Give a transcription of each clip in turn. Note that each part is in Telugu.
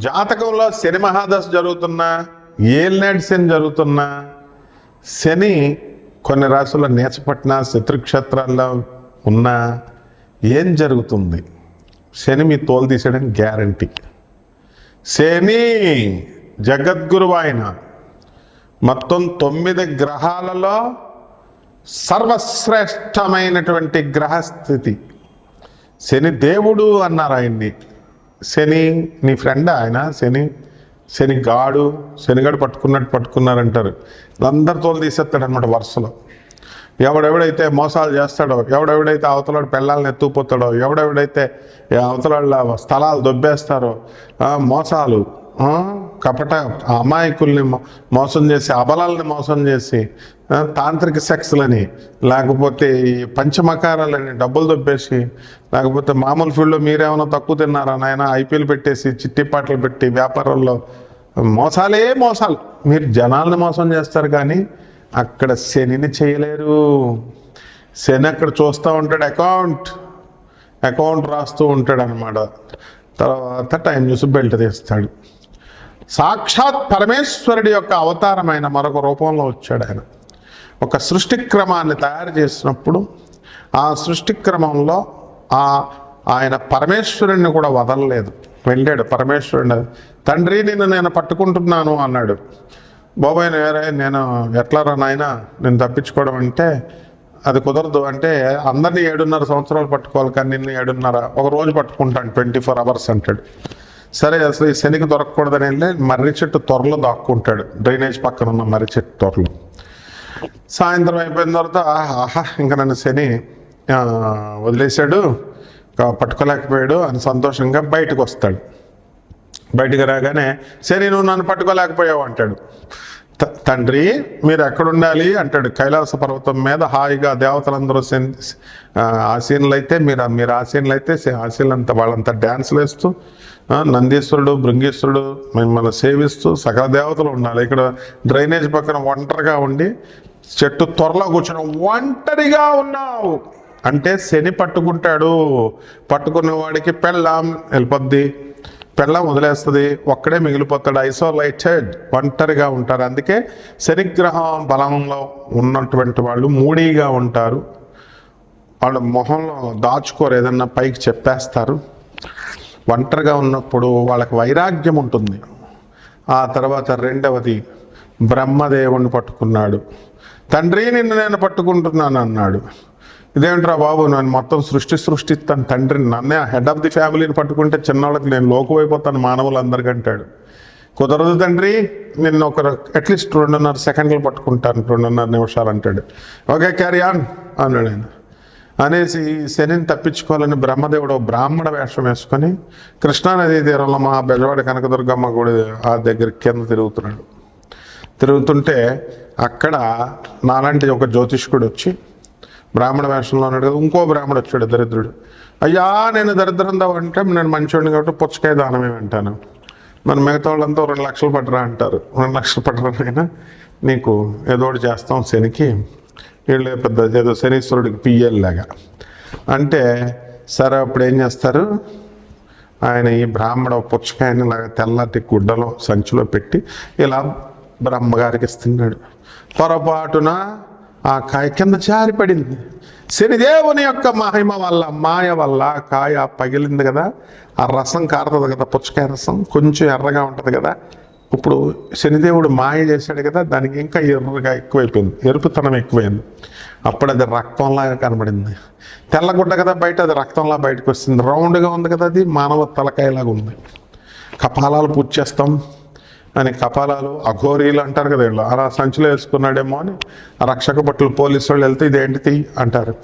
జాతకంలో శని మహాదశ జరుగుతున్నా ఏలినాటి శని జరుగుతున్నా శని కొన్ని రాశుల నేచపట్న శత్రుక్షేత్రాల్లో ఉన్నా ఏం జరుగుతుంది? శని మీ తోలు తీసేయడం గ్యారంటీ. శని జగద్గురువు ఆయన మొత్తం తొమ్మిది గ్రహాలలో సర్వశ్రేష్టమైనటువంటి గ్రహస్థితి. శని దేవుడు అన్నారు ఆయన్ని. శని నీ ఫ్రెండ్ ఆయన? శని? శని గాడు శనిగాడు పట్టుకున్నట్టు పట్టుకున్నారంటారు. అందరి తోలు తీసేస్తాడు అనమాట వరుసలో. ఎవడెవడైతే మోసాలు చేస్తాడో ఎవడెవడైతే అవతలాడు పిల్లల్ని ఎత్తుకుపోతాడో ఎవడెవడైతే అవతలాళ్ళ స్థలాలు దొబ్బేస్తారో మోసాలు కపట అమాయకుల్ని మోసం చేసి అబలాలని మోసం చేసి తాంత్రిక సెక్స్లని లేకపోతే ఈ పంచమకారాలని డబ్బులు దొబ్బేసి లేకపోతే మామూలు ఫీల్డ్లో మీరేమైనా తక్కువ తిన్నారా నాయన? ఐపీఎల్ పెట్టేసి చిట్టి పాటలు పెట్టి వ్యాపారంలో మోసాలే మోసాలు. మీరు జనాలను మోసం చేస్తారు కానీ అక్కడ శనిని చేయలేరు. శని అక్కడ చూస్తూ ఉంటాడు అకౌంట్ అకౌంట్ రాస్తూ ఉంటాడు అనమాట తర్వాత టైం చూసి బెల్ట్ తీస్తాడు. సాక్షాత్ పరమేశ్వరుడి యొక్క అవతారమైన మరొక రూపంలో వచ్చాడు ఆయన. ఒక సృష్టి క్రమాన్ని తయారు చేసినప్పుడు ఆ సృష్టి క్రమంలో ఆ ఆయన పరమేశ్వరుణ్ణి కూడా వదలలేదు. వెళ్ళాడు పరమేశ్వరుడు తండ్రి నిన్ను నేను పట్టుకుంటున్నాను అన్నాడు. బాబాయ్ వేరే నేను ఎట్లా రా నాయన నేను తప్పించుకోవడం అంటే అది కుదరదు. అంటే అందరినీ ఏడున్నర సంవత్సరాలు పట్టుకోవాలి కానీ నిన్ను ఏడున్నర ఒక రోజు పట్టుకుంటాను ట్వంటీ ఫోర్ అవర్స్ అంటాడు. సరే అసలు ఈ శనికి దొరకకూడదని వెళ్ళి మర్రి చెట్టు త్వరలో దాక్కుంటాడు. డ్రైనేజ్ పక్కన ఉన్న మర్రి చెట్టు త్వరలో. సాయంత్రం అయిపోయిన తర్వాత ఆహా ఇంకా నన్ను శని వదిలేశాడు పట్టుకోలేకపోయాడు అని సంతోషంగా బయటకు వస్తాడు. బయటికి రాగానే శని నువ్వు నన్ను పట్టుకోలేకపోయావు అంటాడు. తండ్రి మీరు ఎక్కడుండాలి అంటాడు కైలాస పర్వతం మీద హాయిగా దేవతలందరూ ఆశీనులు అయితే మీరు మీరు ఆశీనులు అయితే సే- ఆసీనులంతా వాళ్ళంతా డ్యాన్సులు వేస్తూ నందీశ్వరుడు భృంగీశ్వరుడు మిమ్మల్ని సేవిస్తూ సకల దేవతలు ఉండాలి. ఇక్కడ డ్రైనేజ్ పక్కన ఒంటరిగా ఉండి చెట్టు త్వరలో కూర్చొని ఒంటరిగా ఉన్నావు. అంటే శని పట్టుకుంటాడు. పట్టుకున్న వాడికి పెళ్ళాం వెళ్ళిపోద్ది. పెళ్ళం వదిలేస్తుంది ఒక్కడే మిగిలిపోతాడు ఐసోలేటెడ్ ఒంటరిగా ఉంటారు. అందుకే శనిగ్రహం బలంలో ఉన్నటువంటి వాళ్ళు మూడీగా ఉంటారు. వాళ్ళ మొహంలో దాచుకోరు ఏదన్నా పైకి చెప్పేస్తారు. ఒంటరిగా ఉన్నప్పుడు వాళ్ళకి వైరాగ్యం ఉంటుంది. ఆ తర్వాత రెండవది బ్రహ్మదేవుని పట్టుకున్నాడు. తండ్రి నిన్ను నేను పట్టుకుంటున్నాను అన్నాడు ఇదేంట్రా బాబు నేను మొత్తం సృష్టి సృష్టి తన తండ్రిని నన్నే హెడ్ ఆఫ్ ది ఫ్యామిలీని పట్టుకుంటే చిన్నవాళ్ళకి నేను లోకువైపోతాను మానవులందరికంటాడు. కుదరదు తండ్రి నిన్ను ఒక అట్లీస్ట్ రెండున్నర సెకండ్లు పట్టుకుంటాను రెండున్నర నిమిషాలు అంటాడు. ఓకే క్యారీ ఆన్ అన్నాడు ఆయన. అనేసి ఈ శనిని తప్పించుకోవాలని బ్రహ్మదేవుడు బ్రాహ్మణ వేషం వేసుకొని కృష్ణానదీ తీరంలో మా బెజవాడి కనకదుర్గమ్మ గుడి ఆ దగ్గర కింద తిరుగుతున్నాడు. తిరుగుతుంటే అక్కడ నాలాంటి ఒక జ్యోతిష్కుడు వచ్చి బ్రాహ్మణ వేషంలో ఉన్నాడు కదా ఇంకో బ్రాహ్మడు వచ్చాడు దరిద్రుడు. అయ్యా నేను దరిద్రం అంటే నేను మంచివాడిని కాబట్టి పుచ్చకాయ దానమే వింటాను. మరి మిగతా వాళ్ళంతా రెండు లక్షలు పట్టరా అంటారు. రెండు లక్షలు పట్టరా అయినా నీకు ఏదో ఒకటి చేస్తాం శనికి. వీళ్ళు పెద్ద ఏదో శనీశ్వరుడికి పిఎల్ లాగా. అంటే సరే అప్పుడు ఏం చేస్తారు? ఆయన ఈ బ్రాహ్మణ పుచ్చకాయని ఇలాగ తెల్లటి గుడ్డలో సంచిలో పెట్టి ఇలా బ్రహ్మగారికి ఇస్తున్నాడు. పొరపాటున ఆ కాయ కింద జారిపడింది. శనిదేవుని యొక్క మహిమ వల్ల మాయ వల్ల కాయ పగిలింది కదా. ఆ రసం కారుతుంది కదా పుచ్చకాయ రసం. కొంచెం ఎర్రగా ఉంటుంది కదా. ఇప్పుడు శనిదేవుడు మాయ చేశాడు కదా దానికి ఇంకా ఎర్రగా ఎక్కువైపోయింది. ఎరుపుతనం ఎక్కువైంది. అప్పుడు అది రక్తంలాగా కనబడింది. తెల్లగుడ్డ కదా బయట అది రక్తంలా బయటకు వస్తుంది. రౌండ్గా ఉంది కదా అది మానవ తలకాయలాగా ఉంది. కపాలాలు పూజ చేస్తాం. అని కపాలాలు అఘోరీలు అంటారు కదా వీళ్ళు. అలా సంచిలో వేసుకున్నాడేమో అని రక్షక బట్టలు పోలీసు వాళ్ళు వెళ్తే ఇదేంటిది అంటారు.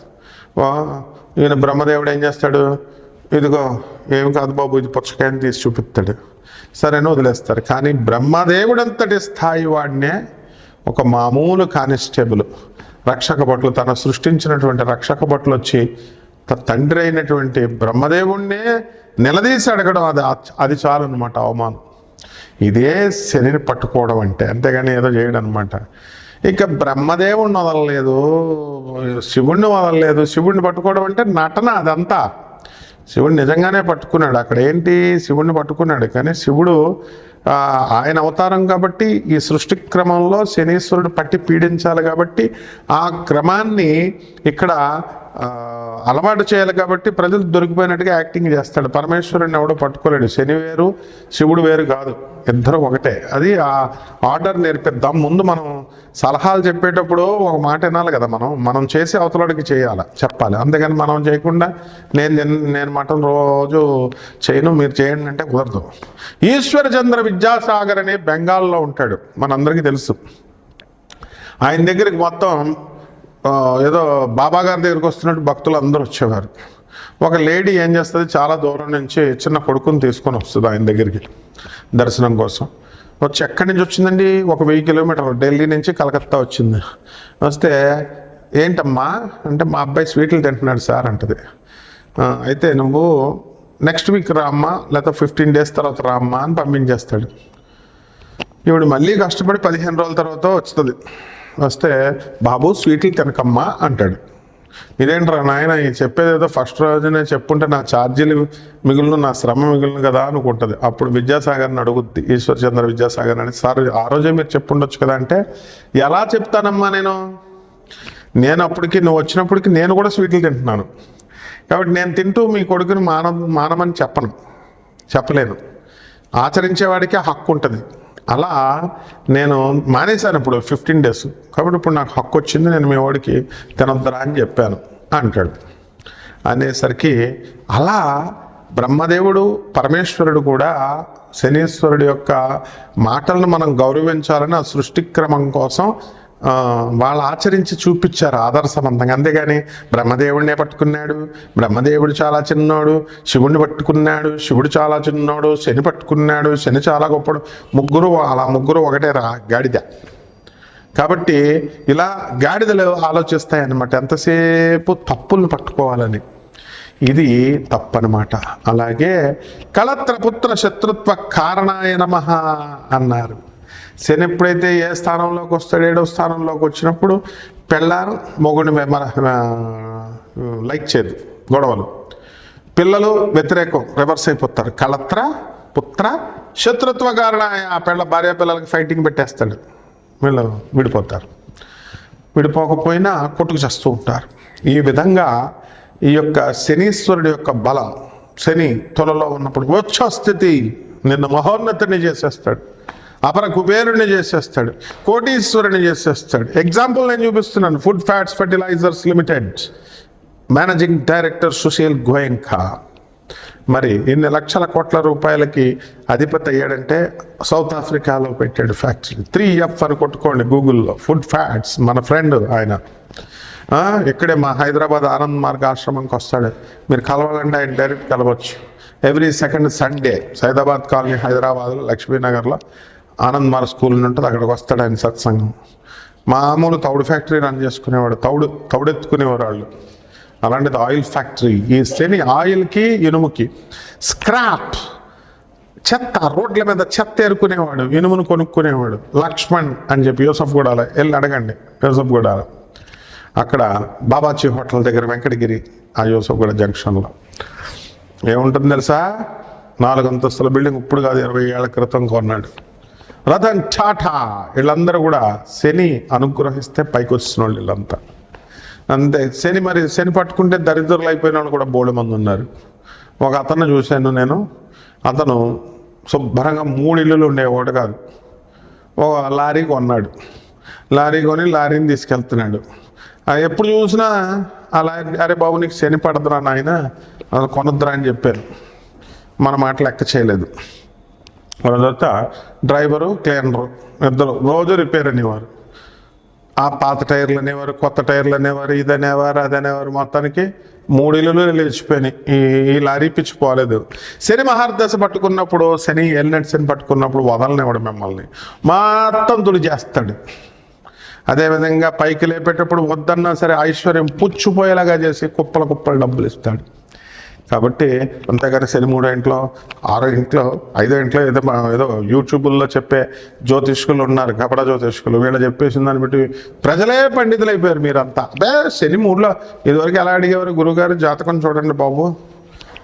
వా, ఈయన బ్రహ్మదేవుడు ఏం చేస్తాడు? ఇదిగో ఏం కాదు బాబు ఇది పుచ్చకాయని తీసి చూపిస్తాడు. సరేనా వదిలేస్తారు. కానీ బ్రహ్మదేవుడు అంతటి స్థాయి వాడినే ఒక మామూలు కానిస్టేబుల్ రక్షక భటులు తన సృష్టించినటువంటి రక్షక భటులు వచ్చి తండ్రి అయినటువంటి బ్రహ్మదేవుణ్ణే నిలదీసి అడగడం అది అది చాలు అవమానం. ఇదే శనిని పట్టుకోవడం అంటే. అంతేగాని ఏదో చేయడం అనమాట ఇక బ్రహ్మదేవుణ్ణి వదలలేదు శివుణ్ణి వదలలేదు. శివుణ్ణి పట్టుకోవడం అంటే నటన అదంతా. శివుడు నిజంగానే పట్టుకున్నాడు. అక్కడ ఏంటి? శివుడిని పట్టుకున్నాడు. కానీ శివుడు ఆయన అవతారం కాబట్టి ఈ సృష్టి క్రమంలో శనీశ్వరుడు పట్టి పీడించాలి కాబట్టి ఆ క్రమాన్ని ఇక్కడ అలవాటు చేయాలి కాబట్టి ప్రజలు దొరికిపోయినట్టుగా యాక్టింగ్ చేస్తాడు. పరమేశ్వరుని ఎవడో పట్టుకోలేడు. శని వేరు శివుడు వేరు కాదు. ఇద్దరు ఒకటే. అది ఆ ఆర్డర్ నేర్పిద్దాం. ముందు మనం సలహాలు చెప్పేటప్పుడు ఒక మాట వినాలి కదా మనం. మనం చేసి అవతలడికి చేయాలి చెప్పాలి. అంతేగాని మనం చేయకుండా నేను నేను మటన్ రోజు చేయను మీరు చేయండి అంటే కుదరదు. ఈశ్వరచంద్ర విద్యాసాగర్ అని బెంగాల్లో ఉంటాడు. మనందరికీ తెలుసు. ఆయన దగ్గరికి మొత్తం ఏదో బాబా గారి దగ్గరికి వస్తున్నట్టు భక్తులు అందరూ వచ్చేవారు. ఒక లేడీ ఏం చేస్తుంది? చాలా దూరం నుంచి చిన్న కొడుకుని తీసుకొని వస్తుంది ఆయన దగ్గరికి దర్శనం కోసం. వచ్చి ఎక్కడి నుంచి వచ్చిందండి? ఒక వెయ్యి కిలోమీటర్లు. ఢిల్లీ నుంచి కలకత్తా వచ్చింది. వస్తే ఏంటమ్మా? అంటే మా అబ్బాయి స్వీట్లు తింటున్నాడు సార్ అంటది. అయితే నువ్వు నెక్స్ట్ వీక్ రామ్మా లేకపోతే ఫిఫ్టీన్ డేస్ తర్వాత రామ్మా అని పంపించేస్తాడు. ఇప్పుడు మళ్ళీ కష్టపడి పదిహేను రోజుల తర్వాత వస్తుంది. వస్తే బాబు స్వీట్లు తినకమ్మా అంటాడు. ఇదేంట్రా నాయన చెప్పేదేదో చెప్పేది ఏదో ఫస్ట్ రోజునే చెప్పుంటే నా ఛార్జీలు మిగులును నా శ్రమ మిగులును కదా అనుకుంటుంది. అప్పుడు విద్యాసాగర్ని అడుగుద్ది ఈశ్వర్చంద్ర విద్యాసాగర్ అని సార్ ఆ రోజే మీరు చెప్పుండొచ్చు కదా అంటే ఎలా చెప్తానమ్మా నేను? నేను అప్పటికి నువ్వు వచ్చినప్పటికి నేను కూడా స్వీట్లు తింటున్నాను. కాబట్టి నేను తింటూ మీ కొడుకుని మాన మానమని చెప్పను. చెప్పలేను. ఆచరించేవాడికి ఆ హక్కు ఉంటుంది. అలా నేను మానేశాను ఇప్పుడు ఫిఫ్టీన్ డేస్ కాబట్టి ఇప్పుడు నాకు హక్కు వచ్చింది నేను మీ వాడికి తినొద్దరా అని చెప్పాను అంటాడు. అనేసరికి అలా బ్రహ్మదేవుడు పరమేశ్వరుడు కూడా శనీశ్వరుడు యొక్క మాటలను మనం గౌరవించాలని ఆ సృష్టి క్రమం కోసం వాళ్ళు ఆచరించి చూపించారు ఆదర్శవంతంగా. అంతేగాని బ్రహ్మదేవుడినే పట్టుకున్నాడు బ్రహ్మదేవుడు చాలా చిన్నోడు శివుడిని పట్టుకున్నాడు శివుడు చాలా చిన్నోడు శని పట్టుకున్నాడు శని చాలా గొప్పడు. ముగ్గురు అలా ముగ్గురు ఒకటే రా గాడిద. కాబట్టి ఇలా గాడిదలు ఆలోచిస్తాయన్నమాట. ఎంతసేపు తప్పులను పట్టుకోవాలని. ఇది తప్పనమాట. అలాగే కళత్రపుత్ర శత్రుత్వ కారణాయ నమ అన్నారు. శని ఎప్పుడైతే ఏ స్థానంలోకి వస్తాడు ఏడో స్థానంలోకి వచ్చినప్పుడు పెళ్ళారు మొగుడిని మన లైక్ చేయదు గొడవలు. పిల్లలు వ్యతిరేకం రివర్స్ అయిపోతారు. కళత్ర పుత్ర శత్రుత్వ కారణ ఆ పిల్ల భార్య పిల్లలకి ఫైటింగ్ పెట్టేస్తాడు. వీళ్ళు విడిపోతారు. విడిపోకపోయినా కొట్టుకు చేస్తూ ఉంటారు. ఈ విధంగా ఈ యొక్క శనీశ్వరుడి యొక్క బలం శని త్వరలో ఉన్నప్పుడు వచ్చో స్థితి నిన్ను మహోన్నతిని చేసేస్తాడు. అపర కుబేరుని చేసేస్తాడు కోటీశ్వరుని చేసేస్తాడు. ఎగ్జాంపుల్ నేను చూపిస్తున్నాను food fats fertilisers limited managing director Sushil Goenka మరి ఇన్ని లక్షల కోట్ల రూపాయలకి అధిపతి అయ్యాడంటే సౌత్ ఆఫ్రికాలో పెట్టాడు ఫ్యాక్టరీ త్రీ ఎఫ్ అని కొట్టుకోండి గూగుల్లో ఫుడ్ ఫ్యాట్స్ మన ఫ్రెండ్ ఆయన. ఇక్కడే మా హైదరాబాద్ ఆనంద్ మార్గ ఆశ్రమంకి వస్తాడు. మీరు కలవాలంటే ఆయన డైరెక్ట్ కలవచ్చు. Every second Sunday Saidabad colony హైదరాబాద్లో లక్ష్మీనగర్లో ఆనంద్ మార్ స్కూల్ ఉంటుంది. అక్కడికి వస్తాడు ఆయన సత్సంగం. మామూలు తౌడు ఫ్యాక్టరీ రన్ చేసుకునేవాడు. తౌడు తౌడెత్తుకునేవారు వాళ్ళు. అలాంటిది ఆయిల్ ఫ్యాక్టరీ. ఈ శని ఆయిల్కి ఇనుముకి స్క్రాప్ చెత్త రోడ్ల మీద చెత్త ఏరుకునేవాడు. ఇనుమును కొనుక్కునేవాడు. లక్ష్మణ్ అని చెప్పి యూసఫ్ గూడాల. వెళ్ళి అడగండి. యూసఫ్ గూడాల. అక్కడ బాబాజీ హోటల్ దగ్గర వెంకటగిరి ఆ యూసఫ్ గూడ జంక్షన్లో. ఏముంటుంది తెలుసా? నాలుగు అంతస్తుల బిల్డింగ్ ఇప్పుడు కాదు ఇరవై ఏళ్ళ క్రితం కొన్నాడు. రథం చాటా వీళ్ళందరూ కూడా శని అనుగ్రహిస్తే పైకి వచ్చిన వాళ్ళు వీళ్ళంతా. అంతే శని మరి శని పట్టుకుంటే దరిద్రులు అయిపోయిన వాళ్ళు కూడా బోడు మంది ఉన్నారు. ఒక అతను చూశాను నేను. అతను శుభ్రంగా మూడు ఇల్లులు ఉండేవాడు కాదు. ఒక లారీ కొన్నాడు. లారీ కొని లారీని తీసుకెళ్తున్నాడు. అది ఎప్పుడు చూసినా ఆ లారీ అరే బాబు నీకు శని పడదురా నాయన అది కొనద్దురా అని చెప్పారు. మన మాట లెక్క చేయలేదు. వాళ్ళ తర్వాత డ్రైవరు క్లీనరు ఇద్దరు. రోజు రిపేర్ అనేవారు. ఆ పాత టైర్లు అనేవారు కొత్త టైర్లు అనేవారు ఇది అనేవారు అది అనేవారు. మొత్తానికి మూడు లేచిపోయినాయి. ఈ ఈ లారీ పిచ్చి పోలేదు. శని మహార్దశ పట్టుకున్నప్పుడు శని ఎల్నెట్ శని పట్టుకున్నప్పుడు వదలనివ్వడు మిమ్మల్ని. మొత్తం తుడి చేస్తాడు. అదేవిధంగా పైకి లేపేటప్పుడు వద్దన్నా సరే ఐశ్వర్యం పుచ్చిపోయేలాగా చేసి కుప్పల కుప్పలు డబ్బులు ఇస్తాడు. కాబట్టి అంతేగాని శని మూడో ఇంట్లో ఆరో ఇంట్లో ఐదో ఇంట్లో ఏదో ఏదో యూట్యూబుల్లో చెప్పే జ్యోతిష్కులు ఉన్నారు కపడ జ్యోతిష్కులు. వీళ్ళు చెప్పేసిన దాన్ని బట్టి ప్రజలే పండితులు అయిపోయారు మీరంతా. అదే శని మూడులో ఇదివరకు ఎలా అడిగేవారు గురువుగారు జాతకం చూడండి బాబు.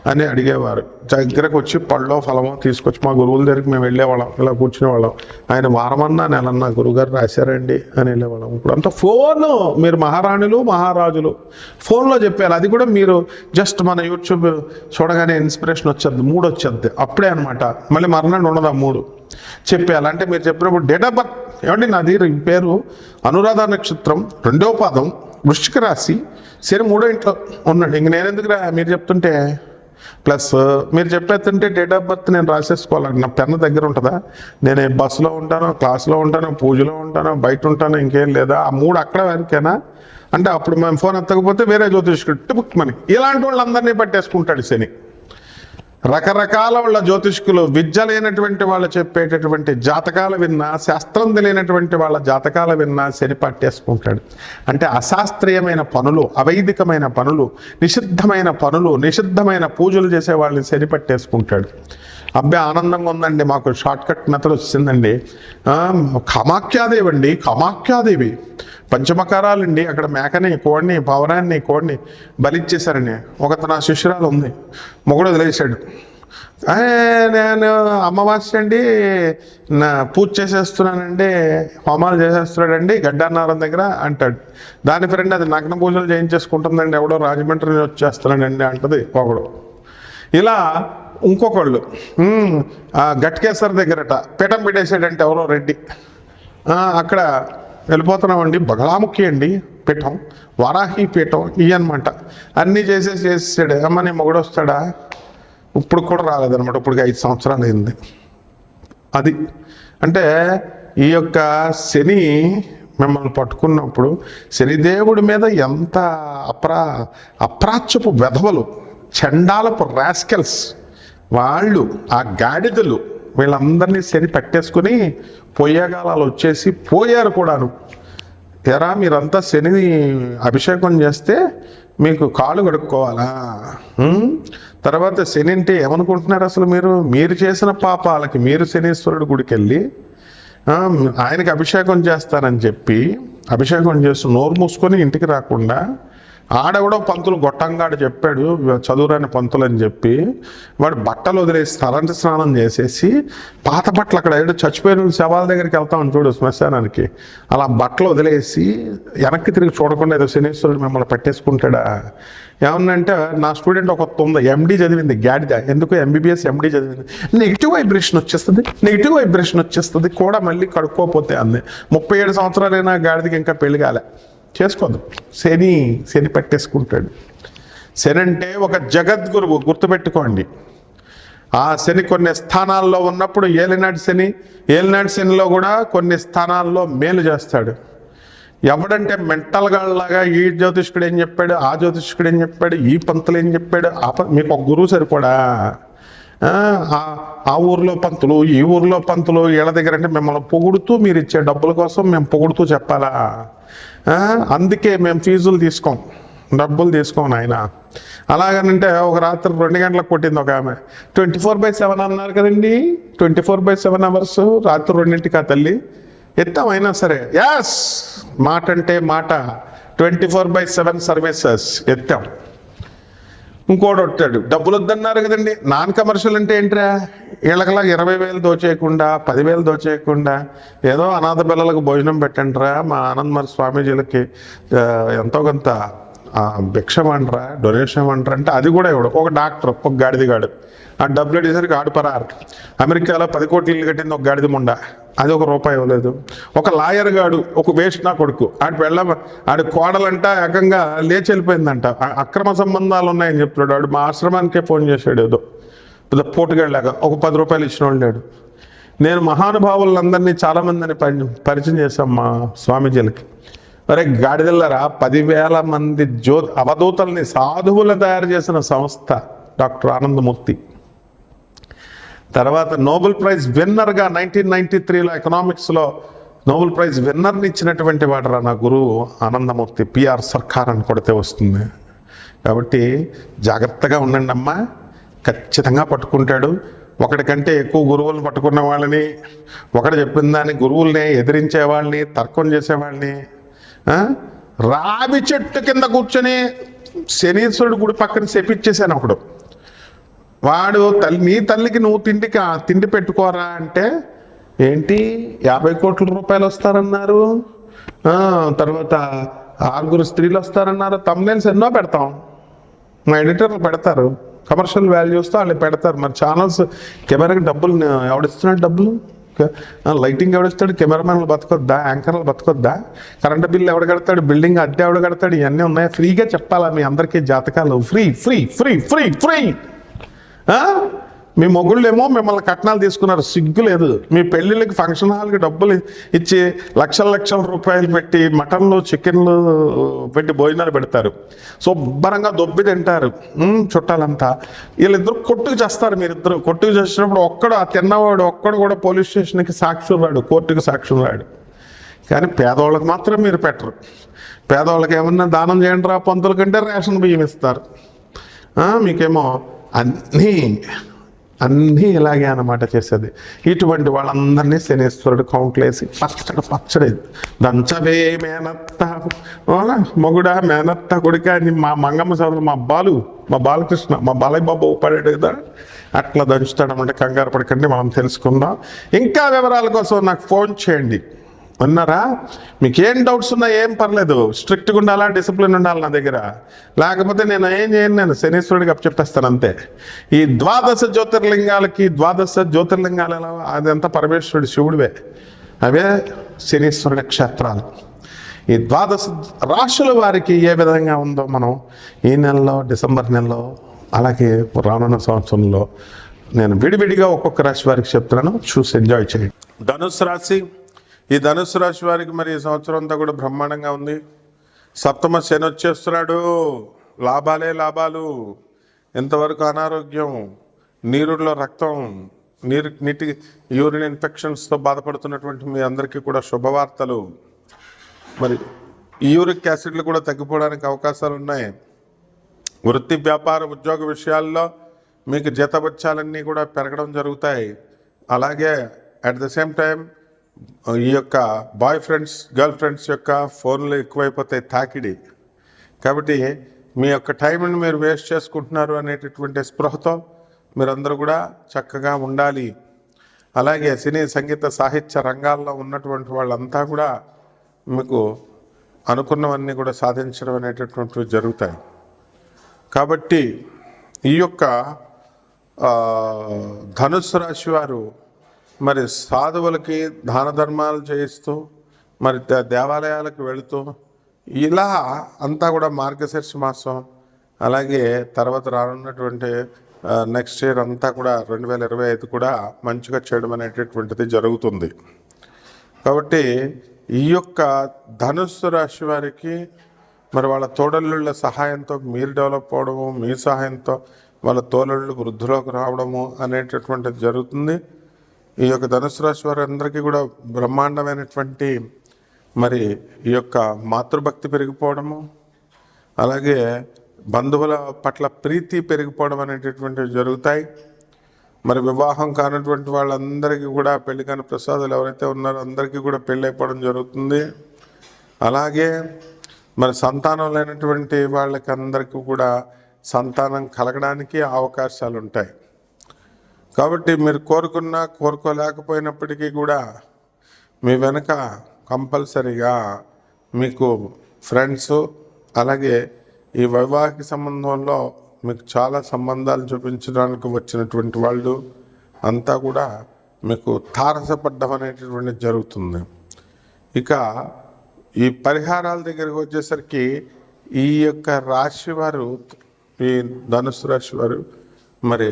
అని అడిగేవారు. దగ్గరకు వచ్చి పళ్ళో ఫలమో తీసుకొచ్చి మా గురువుల దగ్గరికి మేము వెళ్ళేవాళ్ళం. ఇలా కూర్చునేవాళ్ళం. ఆయన వారమన్నా నెలన్నా గురుగారు రాశారండి అని వెళ్ళేవాళ్ళం. ఇప్పుడు అంతా ఫోన్. మీరు మహారాణులు మహారాజులు. ఫోన్లో చెప్పారు అది కూడా మీరు జస్ట్ మన యూట్యూబ్ చూడగానే ఇన్స్పిరేషన్ వచ్చేది మూడు వచ్చేది. అప్పుడే అనమాట మళ్ళీ మరణం ఉండదు ఆ మూడు. చెప్పేయాలి. అంటే మీరు చెప్పినప్పుడు డేట్ ఆఫ్ బర్త్. ఏమండి నాది? పేరు అనురాధ నక్షత్రం రెండవ పాదం వృశ్చిక రాశి. శని మూడో ఇంట్లో ఉన్నాడు. ఇంక నేను మీరు చెప్తుంటే ప్లస్ మీరు చెప్పేస్తుంటే డేట్ ఆఫ్ బర్త్ నేను రాసేసుకోవాలి నా పెన్ దగ్గర ఉంటుందా? నేను బస్సులో ఉంటాను క్లాస్లో ఉంటాను పూజలో ఉంటాను బయట ఉంటాను ఇంకేం లేదా? ఆ మూడు అక్కడ వరకేనా? అంటే అప్పుడు మేము ఫోన్ ఎత్తకపోతే వేరే జ్యోతిష్కుడు టిపుక్ మనకి. ఇలాంటి వాళ్ళందరినీ పట్టేసుకుంటాడు శని. రకరకాల వాళ్ళ జ్యోతిష్కులు విద్య లేనటువంటి వాళ్ళు చెప్పేటటువంటి జాతకాలు విన్నా శాస్త్రం తెలియనటువంటి వాళ్ళ జాతకాలు విన్నా శని పట్టేసుకుంటాడు. అంటే అశాస్త్రీయమైన పనులు అవైదికమైన పనులు నిషిద్ధమైన పనులు నిషిద్ధమైన పూజలు చేసే వాళ్ళని శని పట్టేసుకుంటాడు. అబ్బాయి ఆనందంగా ఉందండి. మాకు షార్ట్ కట్ మెథడ్ వచ్చిందండి. కమాఖ్యాదేవి కామాఖ్యాదేవి అండి కామాఖ్యాదేవి. పంచమకారాలండి. అక్కడ మేకని కోడిని పవనాన్ని కోడిని బలిచ్చేశారని ఒక నా శిష్యురాలు ఉంది. మొగుడు వదిలేశాడు. నేను అమావాస్య అండి నా పూజ చేసేస్తున్నానండి హోమాలు చేసేస్తున్నాడండి గడ్డన్నారం దగ్గర అంటాడు. దాని ఫ్రెండ్ అది నగ్న పూజలు చేయించేసుకుంటుందండి. ఎవడో రాజమండ్రి నుంచి వచ్చేస్తున్నాడండి అంటది ఒకడు ఇలా ఇంకొకళ్ళు గట్కేశ్వర దగ్గరట పీఠం పెట్టేసాడంటే ఎవరో రెడ్డి. అక్కడ వెళ్ళిపోతున్నామండి. బగళాముఖి అండి పీఠం. వారాహి పీఠం ఇవి అన్నీ చేసేసి చేసేసాడు. అమ్మ నీ మొగుడు వస్తాడా? ఇప్పుడు కూడా రాలేదనమాట ఇప్పుడు ఐదు సంవత్సరాలు అయింది. అది. అంటే ఈ యొక్క శని మిమ్మల్ని పట్టుకున్నప్పుడు శనిదేవుడి మీద ఎంత అప్రా అప్రాచ్యపు వెధవలు చండాలపు రాస్కెల్స్ వాళ్ళు ఆ గాడిదలు వీళ్ళందరినీ శని పట్టేసుకుని పొయ్యగాలాలు వచ్చేసి పోయారు కూడాను. ఎరా మీరంతా శనిని అభిషేకం చేస్తే మీకు కాళ్ళు కడుక్కోవాలా? తర్వాత శని అంటే ఏమనుకుంటున్నారు అసలు మీరు? మీరు చేసిన పాపాలకి మీరు శనీశ్వరుడు గుడికి వెళ్ళి ఆయనకి అభిషేకం చేస్తానని చెప్పి అభిషేకం చేస్తూ నోరు మూసుకొని ఇంటికి రాకుండా ఆడ కూడా పంతులు గొట్టంగాడు చెప్పాడు చదువురాని పంతులు అని చెప్పి. వాడు బట్టలు వదిలేసి తలంటి స్నానం చేసేసి పాత బట్టలు అక్కడ ఏదో చచ్చిపోయిన శవాల దగ్గరికి వెళ్తామని చూడు శ్మశానానికి. అలా బట్టలు వదిలేసి వెనక్కి తిరిగి చూడకుండా ఏదో శనీశ్వరుడు మిమ్మల్ని పట్టేసుకుంటాడా? ఏమన్నంటే నా స్టూడెంట్ ఒక ఉంది ఎండి చదివింది గాడిద. ఎందుకు ఎంబీబీఎస్ ఎండి చదివింది? నెగిటివ్ వైబ్రేషన్ వచ్చేస్తుంది నెగిటివ్ వైబ్రేషన్ వచ్చేస్తుంది కూడా మళ్ళీ కడుక్కోపోతే అంది. ముప్పై ఏడు సంవత్సరాలైనా గాడిదకి ఇంకా పెళ్ళి కాలే. చేసుకోదు. శని శని పట్టేసుకుంటాడు. శని అంటే ఒక జగద్గురువు గుర్తుపెట్టుకోండి. ఆ శని కొన్ని స్థానాల్లో ఉన్నప్పుడు ఏలినాటి శని ఏలినాటి శనిలో కూడా కొన్ని స్థానాల్లో మేలు చేస్తాడు. ఎవడంటే మెంటల్ గాళ్ళలాగా ఈ జ్యోతిష్కుడు ఏం చెప్పాడు ఆ జ్యోతిష్కుడు ఏం చెప్పాడు ఈ పంతులు ఏం చెప్పాడు ఆ ప- మీకు ఒక గురువు సరిపడా? ఆ, ఊర్లో పంతులు ఈ ఊర్లో పంతులు వీళ్ళ దగ్గర అంటే మిమ్మల్ని పొగుడుతూ మీరు ఇచ్చే డబ్బుల కోసం మేము పొగుడుతూ చెప్పాలా? అందుకే మేము ఫీజులు తీసుకోం డబ్బులు తీసుకోను ఆయన అలాగనంటే ఒక రాత్రి రెండు గంటలకు కొట్టింది ఒక ఆమె. ట్వంటీ ఫోర్ బై సెవెన్ అన్నారు కదండి. Twenty four by seven hours రాత్రి రెండింటికి ఆ తల్లి ఎత్తాం అయినా సరే. యాస్ మాట అంటే మాట. Twenty four by seven services ఎత్తాం. ఇంకోటి వస్తాడు డబ్బులు వద్దన్నారు కదండి. నాన్ కమర్షియల్ అంటే ఏంట్రా? వీళ్ళకలా ఇరవై వేలు దోచేయకుండా పదివేలు దోచేయకుండా ఏదో అనాథ పిల్లలకు భోజనం పెట్టండిరా మా ఆనందమర్ స్వామీజీలకి ఎంతో కొంత ఆ, డొనేషన్ అంటారా అంటే అది కూడా ఇవ్వడు. ఒక డాక్టర్ ఒక గాడిదిగాడు. ఆ డబ్బులు అడిగేసరికి ఆడు పరారు. అమెరికాలో పది కోట్లు ఇల్లు కట్టింది ఒక గాడిద ముండ. అది ఒక రూపాయి ఇవ్వలేదు ఒక లాయర్ గాడు ఒక వేస్ట్ నా కొడుకు ఆడి పెళ్ళ ఆడి కోడలంట ఏకంగా లేచి వెళ్ళిపోయిందంట. అక్రమ సంబంధాలు ఉన్నాయని చెప్తున్నాడు. ఆడు మా ఆశ్రమానికే ఫోన్ చేశాడు ఏదో. పెద్ద పోటుగాళ్ళలాగా ఒక పది రూపాయలు ఇచ్చిన వాళ్ళాడు నేను మహానుభావులందరినీ చాలామందిని పరిచయం చేశాం మా స్వామీజీలకి. అరే గాడిదల్లరా పదివేల మంది జ్యో అవధూతల్ని సాధువులు తయారు చేసిన సంస్థ డాక్టర్ ఆనందమూర్తి. తర్వాత నోబెల్ ప్రైజ్ విన్నర్గా నైన్టీన్ నైన్టీ త్రీలో ఎకనామిక్స్లో నోబెల్ ప్రైజ్ విన్నర్ని ఇచ్చినటువంటి వాడరా నా గురువు ఆనందమూర్తి పిఆర్ సర్కార్ అని కొడితే వస్తుంది. కాబట్టి జాగ్రత్తగా ఉండండి అమ్మా. ఖచ్చితంగా పట్టుకుంటాడు. ఒకటికంటే ఎక్కువ గురువులను పట్టుకున్న వాళ్ళని ఒకటి చెప్పిన దాన్ని గురువుల్ని ఎదిరించే వాళ్ళని తర్కం చేసేవాళ్ళని రాబి రావి చెట్టు కింద కూర్చొని శనీశ్వరుడు గుడి పక్కన చెప్పించేశాను ఒకడు. వాడు తల్లి నీ తల్లికి నువ్వు తిండికి తిండి పెట్టుకోరా అంటే ఏంటి? యాభై కోట్ల రూపాయలు వస్తారన్నారు. తర్వాత ఆరుగురు స్త్రీలు వస్తారన్నారు. తమ్నేల్స్ ఎన్నో పెడతాం. మా ఎడిటర్లు పెడతారు. కమర్షియల్ వాల్యూస్తో వాళ్ళు పెడతారు. మరి ఛానల్స్ కెమెరాకి డబ్బులు ఎవడిస్తున్నాడు డబ్బులు? లైటింగ్ ఎవడిస్తాడు? కెమెరామెన్లు బతకొద్దా? యాంకర్లు బతకొద్దా? కరెంటు బిల్లు ఎవడు కడతాడు? బిల్డింగ్ అద్దె ఎవడు కడతాడు? ఇవన్నీ ఉన్నాయి? ఫ్రీగా చెప్పాలా మీ అందరికీ జాతకాలు? Free free free free free! మీ మొగుళ్ళేమో మిమ్మల్ని కట్నాలు తీసుకున్నారు. సిగ్గు లేదు. మీ పెళ్ళిళ్ళకి ఫంక్షన్ హాల్కి డబ్బులు ఇచ్చి లక్షల లక్షల రూపాయలు పెట్టి మటన్లు చికెన్లు పెట్టి భోజనాలు పెడతారు. శుభ్రంగా దొబ్బి తింటారు. చుట్టాలంతా. వీళ్ళిద్దరు కొట్టుకు చేస్తారు మీరిద్దరు. కొట్టుకు చేసినప్పుడు ఒక్కడు ఆ తిన్నవాడు ఒక్కడు కూడా పోలీస్ స్టేషన్కి సాక్షి రాడు కోర్టుకి సాక్షి రాడు. కానీ పేదవాళ్ళకి మాత్రం మీరు పెట్టరు. పేదవాళ్ళకి ఏమన్నా దానం చేయండి రా పంతుల కంటే రేషన్ బియ్యం ఇస్తారు. మీకేమో అన్నీ అన్నీ ఇలాగే అన్నమాట చేసేది. ఇటువంటి వాళ్ళందరినీ శనేశ్వరుడు కౌంట్లేసి పచ్చడి పచ్చడి దంచవే మేనత్త. అవునా? మొగుడా మేనత్త కొడుక అని మా మంగమ్మ సోదరు మా బాలు మా బాలకృష్ణ మా బాలయ్య బాబు పడాడు కదా. అట్లా దంచుతాడమంటే కంగారు పడకండి మనం తెలుసుకుందాం. ఇంకా వివరాల కోసం నాకు ఫోన్ చేయండి. ఉన్నారా మీకు ఏం డౌట్స్ ఉన్నా ఏం పర్లేదు. స్ట్రిక్ట్గా ఉండాలా డిసిప్లిన్ ఉండాలి నా దగ్గర? లేకపోతే నేను ఏం చేయను నేను శనీశ్వరుడికి చెప్పేస్తాను అంతే. ఈ ద్వాదశ జ్యోతిర్లింగాలకి ద్వాదశ జ్యోతిర్లింగాల అదంతా పరమేశ్వరుడు శివుడివే. అవే శనీశ్వరుడి క్షేత్రాలు. ఈ ద్వాదశ రాశుల వారికి ఏ విధంగా ఉందో మనం ఈ నెలలో డిసెంబర్ నెలలో అలాగే రానున్న సంవత్సరంలో నేను విడివిడిగా ఒక్కొక్క రాశి వారికి చెప్తున్నాను. చూసి ఎంజాయ్ చేయండి. ధనుసు రాశి ఈ ధనుసు రాశి వారికి మరి ఈ సంవత్సరం అంతా కూడా బ్రహ్మాండంగా ఉంది. సప్తమ శని వచ్చేస్తున్నాడు. లాభాలే లాభాలు. ఎంతవరకు అనారోగ్యం? నీరులో రక్తం నీరు నీటి యూరిన్ ఇన్ఫెక్షన్స్తో బాధపడుతున్నటువంటి మీ అందరికీ కూడా శుభవార్తలు. మరి యూరిక్ యాసిడ్లు కూడా తగ్గిపోవడానికి అవకాశాలు ఉన్నాయి. వృత్తి వ్యాపార ఉద్యోగ విషయాల్లో మీకు జీతబత్యాలన్నీ కూడా పెరగడం జరుగుతాయి. అలాగే అట్ ద సేమ్ టైం ఈ యొక్క బాయ్ ఫ్రెండ్స్ గర్ల్ ఫ్రెండ్స్ యొక్క ఫోన్లు ఎక్కువైపోతాయి తాకిడి. కాబట్టి మీ యొక్క టైంని మీరు వేస్ట్ చేసుకుంటున్నారు అనేటటువంటి స్పృహతో మీరందరూ కూడా చక్కగా ఉండాలి. అలాగే సినీ సంగీత సాహిత్య రంగాల్లో ఉన్నటువంటి వాళ్ళంతా కూడా మీకు అనుకున్నవన్నీ కూడా సాధించడం అనేటటువంటివి జరుగుతాయి. కాబట్టి ఈ యొక్క ధనుసు రాశి వారు మరి సాధువులకి దాన ధర్మాలు చేయిస్తూ మరి దే- దేవాలయాలకు వెళుతూ ఇలా అంతా కూడా మార్గశీర్ష మాసం అలాగే తర్వాత రానున్నటువంటి నెక్స్ట్ ఇయర్ అంతా కూడా రెండు వేల ఇరవై ఐదు కూడా మంచిగా చేయడం అనేటటువంటిది జరుగుతుంది. కాబట్టి ఈ యొక్క ధనుస్సు రాశి వారికి మరి వాళ్ళ తోడళ్ళ సహాయంతో మీరు డెవలప్ అవడము మీ సహాయంతో వాళ్ళ తోడళ్ళు వృద్ధిలోకి రావడము అనేటటువంటిది జరుగుతుంది. ఈ యొక్క ధనుసు రాశి వారందరికీ కూడా బ్రహ్మాండమైనటువంటి మరి ఈ యొక్క మాతృభక్తి పెరిగిపోవడము అలాగే బంధువుల పట్ల ప్రీతి పెరిగిపోవడం అనేటటువంటివి జరుగుతాయి. మరి వివాహం కానటువంటి వాళ్ళందరికీ కూడా పెళ్ళి కాని ప్రసాదాలు ఎవరైతే ఉన్నారో అందరికీ కూడా పెళ్ళి అయిపోవడం జరుగుతుంది. అలాగే మరి సంతానం లేనటువంటి వాళ్ళకి అందరికీ కూడా సంతానం కలగడానికి అవకాశాలు ఉంటాయి కాబట్టి మీరు కోరుకున్నా కోరుకోలేకపోయినప్పటికీ కూడా మీ వెనుక కంపల్సరీగా మీకు ఫ్రెండ్స్ అలాగే ఈ వైవాహిక సంబంధంలో మీకు చాలా సంబంధాలు చూపించడానికి వచ్చినటువంటి వాళ్ళు అంతా కూడా మీకు తారసపడ్డం అనేటటువంటిది జరుగుతుంది. ఇక ఈ పరిహారాల దగ్గరికి వచ్చేసరికి ఈ యొక్క రాశి వారు ఈ ధనుసు రాశి వారు మరి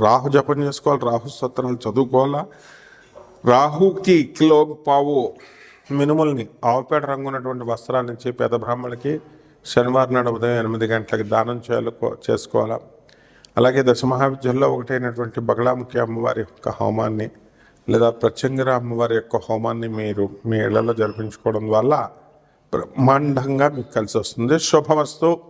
రాహు జపం చేసుకోవాలి రాహు స్తోత్రాలు చదువుకోవాలా? రాహుకి కిలో పావు మినుముల్ని ఆవుపేట రంగు ఉన్నటువంటి వస్త్రాన్ని ఇచ్చి పేద బ్రాహ్మణులకి శనివారం నాడు ఉదయం ఎనిమిది గంటలకి దానం చేయాలి చేసుకోవాలా? అలాగే దశమహావిద్యంలో ఒకటైనటువంటి బగళాముఖి అమ్మవారి యొక్క హోమాన్ని లేదా ప్రత్యంగర అమ్మవారి యొక్క హోమాన్ని మీరు మీ ఇళ్ళలో జరిపించుకోవడం వల్ల బ్రహ్మాండంగా మీకు కలిసి వస్తుంది. శుభమస్తు.